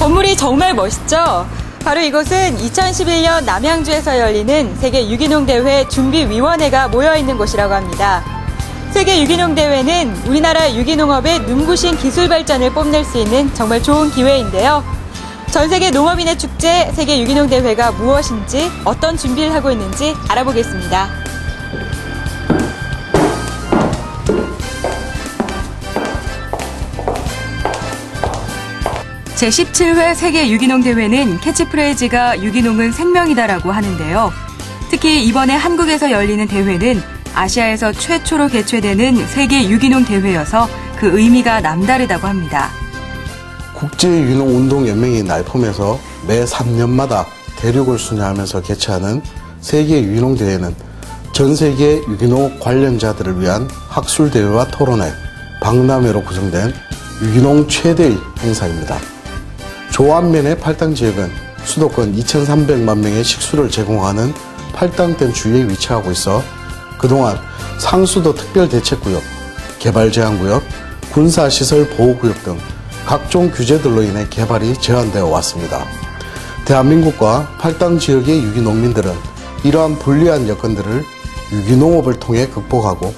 건물이 정말 멋있죠? 바로 이곳은 2011년 남양주에서 열리는 세계 유기농 대회 준비위원회가 모여 있는 곳이라고 합니다. 세계 유기농 대회는 우리나라 유기농업의 눈부신 기술 발전을 뽐낼 수 있는 정말 좋은 기회인데요. 전 세계 농업인의 축제 세계 유기농 대회가 무엇인지 어떤 준비를 하고 있는지 알아보겠습니다. 제17회 세계 유기농 대회는 캐치프레이즈가 유기농은 생명이다라고 하는데요. 특히 이번에 한국에서 열리는 대회는 아시아에서 최초로 개최되는 세계 유기농 대회여서 그 의미가 남다르다고 합니다. 국제 유기농 운동 연맹이 날폼에서 매 3년마다 대륙을 순회하면서 개최하는 세계 유기농 대회는 전 세계 유기농 관련자들을 위한 학술 대회와 토론회, 박람회로 구성된 유기농 최대의 행사입니다. 조안면의 팔당 지역은 수도권 2,300만 명의 식수를 제공하는 팔당댐 주위에 위치하고 있어 그동안 상수도 특별대책구역, 개발제한구역, 군사시설 보호구역 등 각종 규제들로 인해 개발이 제한되어 왔습니다. 대한민국과 팔당 지역의 유기농민들은 이러한 불리한 여건들을 유기농업을 통해 극복하고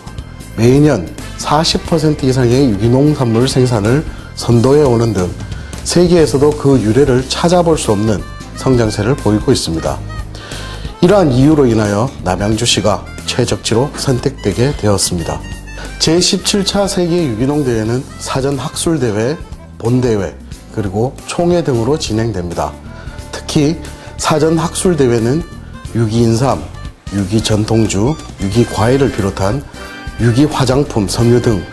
매년 40% 이상의 유기농산물 생산을 선도해 오는 등 세계에서도 그 유래를 찾아볼 수 없는 성장세를 보이고 있습니다. 이러한 이유로 인하여 남양주시가 최적지로 선택되게 되었습니다. 제17차 세계 유기농 대회는 사전 학술 대회, 본 대회, 그리고 총회 등으로 진행됩니다. 특히 사전 학술 대회는 유기인삼, 유기전통주, 유기과일을 비롯한 유기화장품, 섬유 등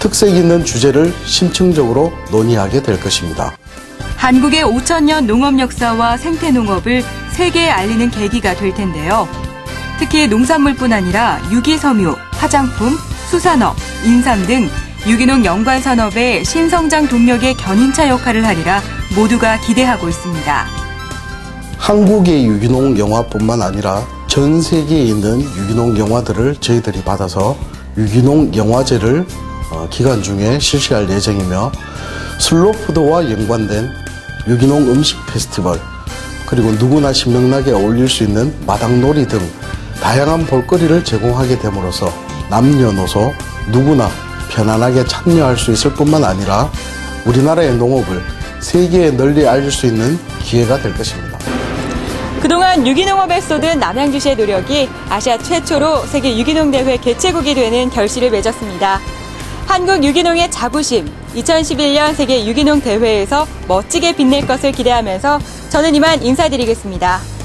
특색 있는 주제를 심층적으로 논의하게 될 것입니다. 한국의 5천년 농업 역사와 생태 농업을 세계에 알리는 계기가 될 텐데요. 특히 농산물뿐 아니라 유기섬유, 화장품, 수산업, 인삼 등 유기농 연관 산업의 신성장 동력의 견인차 역할을 하리라 모두가 기대하고 있습니다. 한국의 유기농 영화뿐만 아니라 전 세계에 있는 유기농 영화들을 저희들이 받아서 유기농 영화제를 어, 기간 중에 실시할 예정이며 슬로푸드와 연관된 유기농 음식 페스티벌 그리고 누구나 신명나게 어울릴 수 있는 마당놀이 등 다양한 볼거리를 제공하게 됨으로써 남녀노소 누구나 편안하게 참여할 수 있을 뿐만 아니라 우리나라의 농업을 세계에 널리 알릴 수 있는 기회가 될 것입니다. 그동안 유기농업에 쏟은 남양주시의 노력이 아시아 최초로 세계 유기농 대회 개최국이 되는 결실을 맺었습니다. 한국 유기농의 자부심, 2011년 세계 유기농 대회에서 멋지게 빛낼 것을 기대하면서 저는 이만 인사드리겠습니다.